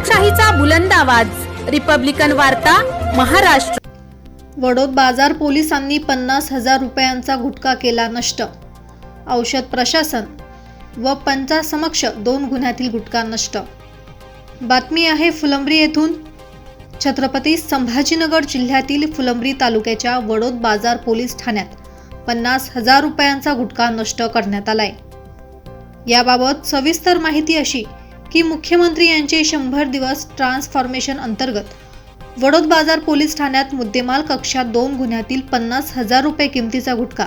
लोकशाहीचा बुलंद आवाज. रिपब्लिकन वार्ता महाराष्ट्र. वडोद बाजार पोलिसांनी पन्नास हजार रुपयांचा गुटखा केला नष्ट. औषध प्रशासन व पंचासमक्ष दोन गुन्ह्यातील गुटखा नष्ट. बातमी आहे फुलंब्री येथून. छत्रपती संभाजीनगर जिल्ह्यातील फुलंब्री तालुक्याच्या वडोद बाजार पोलीस ठाण्यात पन्नास हजार रुपयांचा गुटखा नष्ट करण्यात आलाय. याबाबत सविस्तर माहिती अशी की मुख्यमंत्री यांचे शंभर दिवस ट्रान्सफॉर्मेशन अंतर्गत. वडोद बाजार पोलीस ठाण्यात मुद्देमाल कक्षात दोन गुन्ह्यातील पन्नास हजार रुपये किमतीचा गुटखा.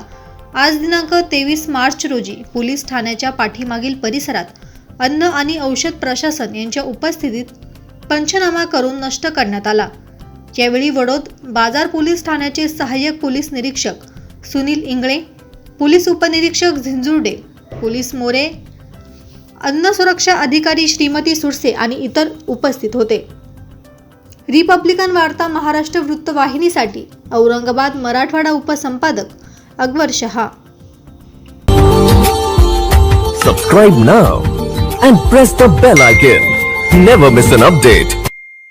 आज दिनांक तेवीस मार्च रोजी पोलीस ठाण्याच्या पाठीमागील परिसरात अन्न आणि औषध प्रशासन यांच्या उपस्थितीत पंचनामा करून नष्ट करण्यात आला. यावेळी वडोद बाजार पोलीस ठाण्याचे सहाय्यक पोलीस निरीक्षक सुनील इंगळे पोलीस उपनिरीक्षक झिंजुर्डे पोलीस मोरे अन्न सुरक्षा अधिकारी श्रीमती सुरसे आणि इतर उपस्थित होते. रिपब्लिकन वार्ता महाराष्ट्र वृत्तवाहिनीसाठी Aurangabad Marathwada उपसंपादक Akbar Shah. Subscribe now and press the bell icon never miss an update